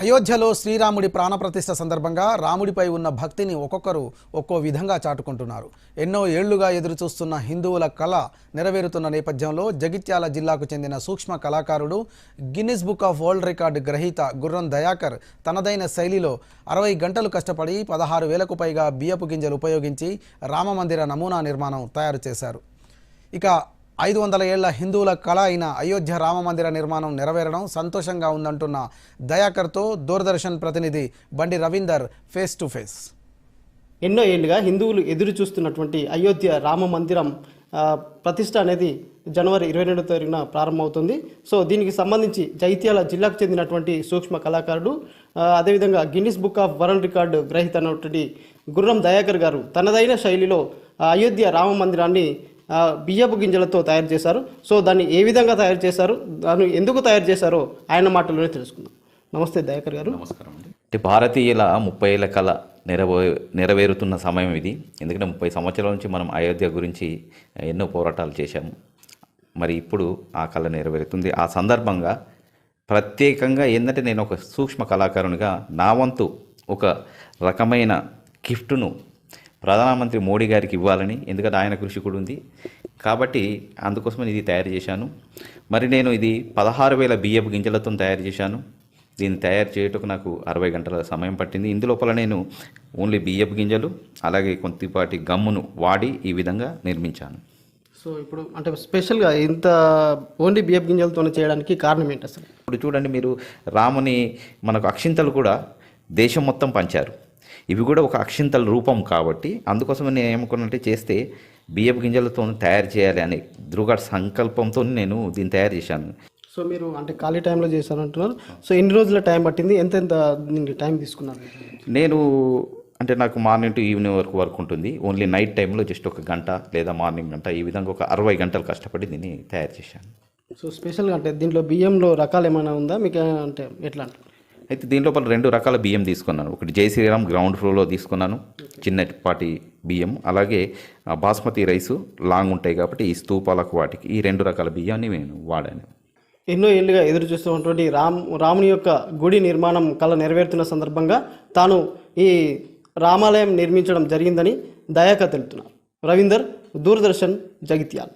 అయోధ్యలో శ్రీరాముడి ప్రాణప్రతిష్ఠ సందర్భంగా రాముడిపై ఉన్న భక్తిని ఒక్కొక్కరు ఒక్కో విధంగా చాటుకుంటున్నారు. ఎన్నో ఏళ్ళుగా ఎదురుచూస్తున్న హిందువుల కళ నెరవేరుతున్న నేపథ్యంలో జగిత్యాల జిల్లాకు చెందిన సూక్ష్మ కళాకారుడు Guinness book of world record గ్రహీత గుర్రం దయాకర్ తనదైన శైలిలో అరవై గంటలు కష్టపడి పదహారు వేలకు పైగా బియ్యపు గింజలు ఉపయోగించి రామమందిర నమూనా నిర్మాణం తయారు చేశారు. ఇక ఐదు వందల ఏళ్ళ హిందువుల కళ అయిన అయోధ్య రామ మందిర నిర్మాణం నెరవేరడం సంతోషంగా ఉందంటున్న దయాకర్తో దూరదర్శన్ ప్రతినిధి బండి రవీందర్ ఫేస్ టు ఫేస్. ఎన్నో ఏళ్ళుగా హిందువులు ఎదురు చూస్తున్నటువంటి అయోధ్య రామ మందిరం ప్రతిష్ట అనేది జనవరి ఇరవై రెండో తారీఖున ప్రారంభమవుతుంది. సో దీనికి సంబంధించి జైత్యాల జిల్లాకు చెందినటువంటి సూక్ష్మ కళాకారుడు అదేవిధంగా Guinness book of world record గ్రహీత అయినటువంటి గుర్రం దయాకర్ గారు తనదైన శైలిలో అయోధ్య రామ మందిరాన్ని బియ్యపు గింజలతో తయారు చేశారు. సో దాన్ని ఏ విధంగా తయారు చేశారు దాన్ని ఎందుకు తయారు చేశారో ఆయన మాటలోనే తెలుసుకుందాం. నమస్తే దయాకర్ గారు. నమస్కారం అండి. అంటే భారతీయుల ముప్పై ఏళ్ళ కళ నెరవే నెరవేరుతున్న సమయం ఇది. ఎందుకంటే ముప్పై సంవత్సరాల నుంచి మనం అయోధ్య గురించి ఎన్నో పోరాటాలు చేశాము. మరి ఇప్పుడు ఆ కళ నెరవేరుతుంది. ఆ సందర్భంగా ప్రత్యేకంగా ఏంటంటే నేను ఒక సూక్ష్మ కళాకారునిగా నా వంతు ఒక రకమైన గిఫ్ట్ను ప్రధానమంత్రి మోడీ గారికి ఇవ్వాలని ఎందుకంటే ఆయన కృషి కూడా ఉంది. కాబట్టి అందుకోసం ఇది తయారు చేశాను. మరి నేను ఇది పదహారు వేల బియ్యపు గింజలతో తయారు చేశాను. దీన్ని తయారు చేయటకు నాకు అరవై గంటల సమయం పట్టింది. ఇందులోపల నేను ఓన్లీ బియ్యపు గింజలు అలాగే కొద్దిపాటి గమ్మును వాడి ఈ విధంగా నిర్మించాను. సో ఇప్పుడు అంటే స్పెషల్గా ఇంత ఓన్లీ బియ్యపు గింజలతో చేయడానికి కారణం ఏంటి అసలు? ఇప్పుడు చూడండి మీరు రాముని మనకు అక్షింతలు కూడా దేశం మొత్తం పంచారు. ఇవి కూడా ఒక అక్షింతల రూపం కాబట్టి అందుకోసం నేను ఏమనుకున్నట్టే చేస్తే బియ్యపు గింజలతో తయారు చేయాలి అనే దృఢ సంకల్పంతో నేను దీన్ని తయారు చేశాను. సో మీరు అంటే ఖాళీ టైంలో చేశారంటున్నారు సో ఎన్ని రోజుల టైం పట్టింది? ఎంత ఎంత దీనికి టైం తీసుకున్నారు? నేను అంటే నాకు మార్నింగ్ టు ఈవినింగ్ వరకు వర్క్ ఉంటుంది. ఓన్లీ నైట్ టైంలో జస్ట్ ఒక గంట లేదా మార్నింగ్ గంట ఈ విధంగా ఒక అరవై గంటలు కష్టపడి దీన్ని తయారు చేశాను. సో స్పెషల్గా అంటే దీంట్లో బియ్యంలో రకాలు ఏమైనా ఉందా? మీకు అంటే ఎట్లా అంటారు అయితే దీనిలోపల రెండు రకాల బియ్యం తీసుకున్నాను. ఒకటి జై శ్రీరామ్ గ్రౌండ్ ఫ్లోర్లో తీసుకున్నాను చిన్నపాటి బియ్యం. అలాగే బాస్మతి రైసు లాంగ్ ఉంటాయి కాబట్టి ఈ స్తూపాలకు వాటికి ఈ రెండు రకాల బియ్యాన్ని నేను వాడాను. ఎన్నో ఏళ్ళుగా ఎదురు చూస్తున్నటువంటి రామ్ రాముని యొక్క గుడి నిర్మాణం కళ నెరవేరుతున్న సందర్భంగా తాను ఈ రామాలయం నిర్మించడం జరిగిందని దయాక తెలుపుతున్నారు. రవీందర్ దూరదర్శన్ జగిత్యాల్.